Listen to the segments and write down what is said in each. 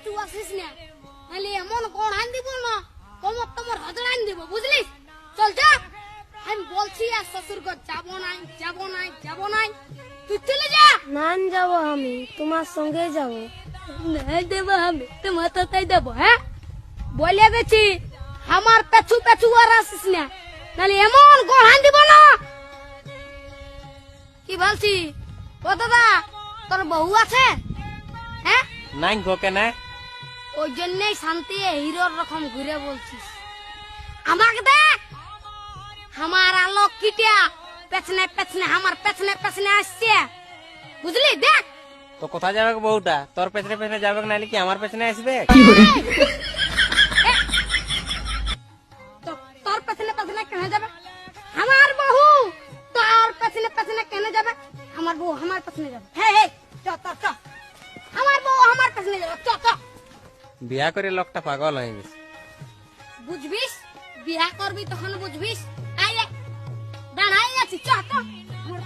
পেছু আসিস না নাহলে এমন কোন আন দিব না কমর তোমার হজর আন দিব বুঝলি চল যা আমি বলছি আর শ্বশুর ঘর যাব নাই যাব নাই যাব নাই তুই চলে যা না যাব আমি তোমার সঙ্গে যাব নাই দেবো আমি তোমার তাই দেবো হ্যাঁ বলে গেছি আমার পেছু পেছু আর আসিস না নাহলে এমন গড়ান দিব না কি বলছি ও দাদা তোর বউ আছে হ্যাঁ নাই গো কেনে ওই জন্যই শান্তি হিরোর রকম ঘুরে বলছিস। আমাকে দেখ আমার আলোক কিটিয়া পেছনে পেছনে আমার পেছনে পেছনে আসছে। বুঝলি? দেখ তো কোথায় যাবে গো বউটা? তোর পেছনে পেছনে যাবে নাহলে কি আমার পেছনে আসবে? তো তোর পেছনে পেছনে কেন যাবে? আমার বহু তোর পেছনে পেছনে কেন যাবে? আমার বউ আমার পেছনে যাবে। হে হে! চ চ চ। আমার বউ আমার পেছনে যাবে। চ চ। বিয়া করে লোকটা পাগল হয়ে গেছে। বুঝবিস? বিয়া করবি তখন বুঝবিস? আই রে দাঁড়াই আছি, চ চ। আমার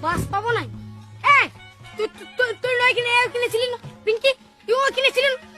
বাস পাবো নাই? তুই, তুই- তুই তুই কিনে কিনেছিলি পিঙ্কি? তুই ওই কিনেছিলি